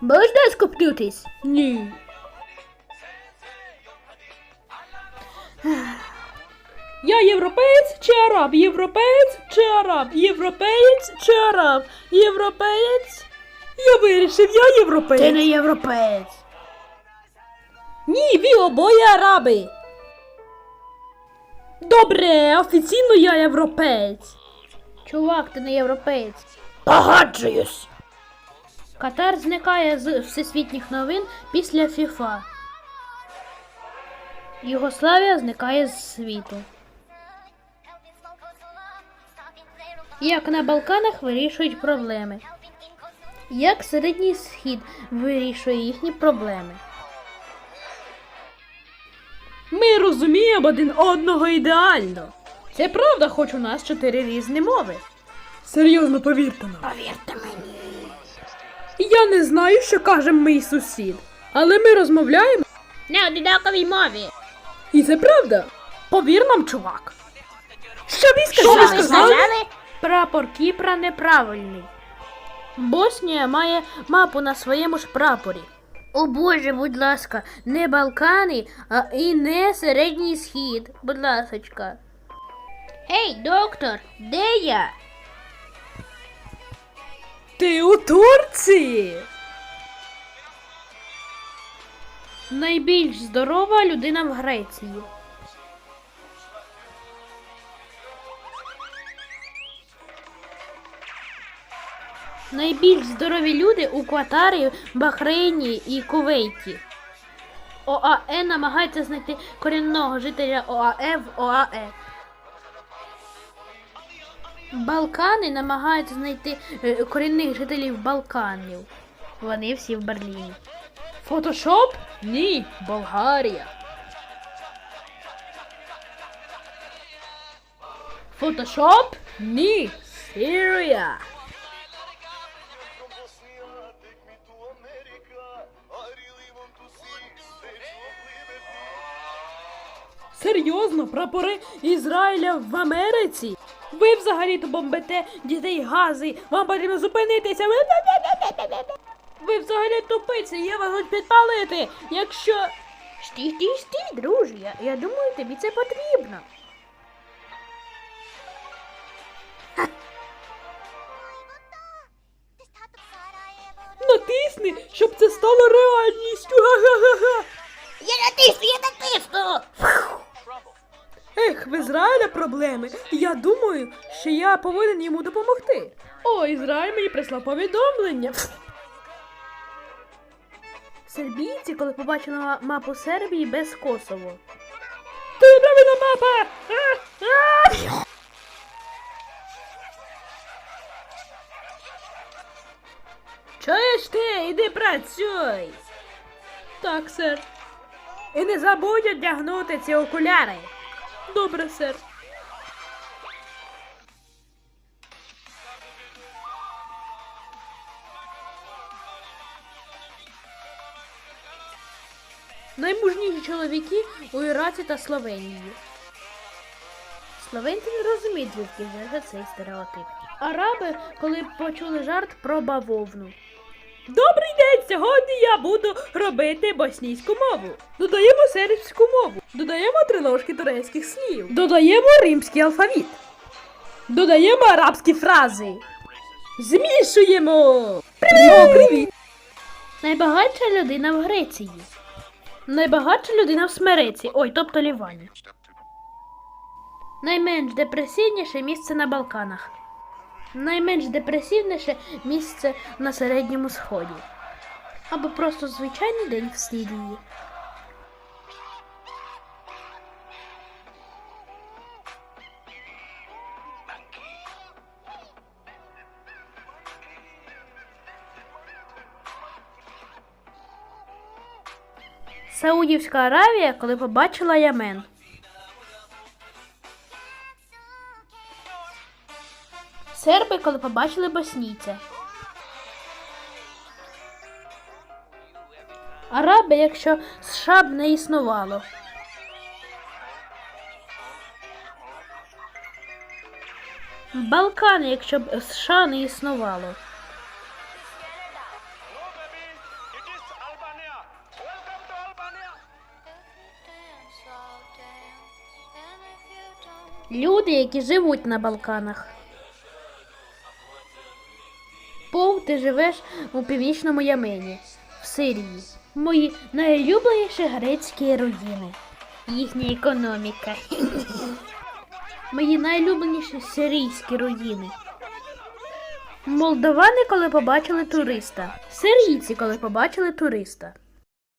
Можна скупнутись? Ні. Я європеєць чи араб? Європеєць чи араб? Європеєць чи араб? Європеєць? Я вирішив, я європеєць. Ти не європеєць. Ні, ви обоє араби. Добре, офіційно я європеєць. Чувак, ти не європеєць. Погоджуюсь. Катар зникає з всесвітніх новин після ФІФА. Югославія зникає з світу. Як на Балканах вирішують проблеми. Як Середній Схід вирішує їхні проблеми. Ми розуміємо один одного ідеально. Це правда, хоч у нас чотири різні мови. Серйозно, повірте нам. Повірте мені. Я не знаю, що каже мій сусід, але ми розмовляємо, Не однаковій мові. і це правда. Повір нам, чувак. Що ви Що ви сказали? сказали? Прапор Кіпра неправильний. Боснія має мапу на своєму ж прапорі. О Боже, будь ласка, не Балкани, а і не Середній Схід. Будь ласочка. Ей, доктор, де я? Ти у Турції? Найбільш здорова людина в Греції. Найбільш здорові люди у Кватарі, Бахрейні і Кувейті. ОАЕ намагається знайти корінного жителя ОАЕ в ОАЕ. Балкани намагаються знайти е, корінних жителів Балканів. Вони всі в Берліні. Фотошоп? Ні, Болгарія. Фотошоп? Ні, Сирія. Серйозно, прапори Ізраїля в Америці? Ви взагалі-то бомбите дітей гази. Вам потрібно зупинитися. Ви взагалі тупиці, я вас хочу підпалити. Якщо. Стій, стій, стій, друже, я, я думаю, тобі це потрібно. Натисни, щоб це стало реальністю. Га-га-га-га. Я натисну, я натисну! Ех, в Ізраїля проблеми. Я думаю, що я повинен йому допомогти. О, Ізраїль мені прислав повідомлення. Сербійці, коли побачили мапу Сербії без Косово. Ти правильна мапа! А, а! Чуєш ти? Іди працюй. Так, сер. І не забудь одягнути ці окуляри. Добре, сер. Наймужніші чоловіки у Іраці та Словенії. Словенці не розуміють, звідки взявся цей стереотип. Араби, коли почули жарт про бавовну. Добрий день! Сьогодні я буду робити боснійську мову. Додаємо сербську мову. Додаємо три ложки турецьких слів. Додаємо римський алфавіт. Додаємо арабські фрази. Змішуємо. О, привіт! Найбагатша людина в Греції. Найбагатша людина в Смереці, ой, тобто Лівані. Найменш депресивніше місце на Балканах. Найменш депресивніше місце на Середньому Сході. Або просто звичайний день в Сирії. Саудівська Аравія, коли побачила Ямен. серби, коли побачили босніця Араби, якщо США б не існувало. Балкани, якщо б США не існувало. Люди, які живуть на Балканах. Пов, ти живеш у північному Ямені, в Сирії. Мої найулюбленіші грецькі руїни. Їхня економіка. Мої найлюбленіші сирійські руїни. Молдовани, коли побачили туриста. Сирійці, коли побачили туриста.